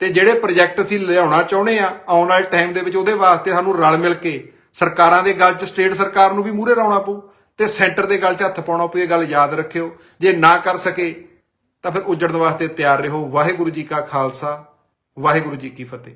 ਤੇ ਜਿਹੜੇ ਪ੍ਰੋਜੈਕਟ ਅਸੀਂ ਲਿਆਉਣਾ ਚਾਹੁੰਦੇ ਆ, ਆਉਣ ਵਾਲੇ ਟਾਈਮ ਦੇ ਵਿੱਚ ਉਹਦੇ ਵਾਸਤੇ ਸਾਨੂੰ ਰਲ ਮਿਲ ਕੇ ਸਰਕਾਰਾਂ ਦੇ ਗੱਲ 'ਚ, ਸਟੇਟ ਸਰਕਾਰ ਨੂੰ ਵੀ ਮੂਹਰੇ ਲਾਉਣਾ ਪਊ ਤੇ ਸੈਂਟਰ ਦੇ ਗੱਲ 'ਚ ਹੱਥ ਪਾਉਣਾ ਪਊ, ਇਹ ਗੱਲ ਯਾਦ ਰੱਖਿਓ। ਜੇ ਨਾ ਕਰ ਸਕੇ ਤਾਂ ਫਿਰ ਉੱਜੜਨ ਵਾਸਤੇ ਤਿਆਰ ਰਹੋ। ਵਾਹਿਗੁਰੂ ਜੀ ਕਾ ਖਾਲਸਾ, ਵਾਹਿਗੁਰੂ ਜੀ ਕੀ ਫਤਿਹ।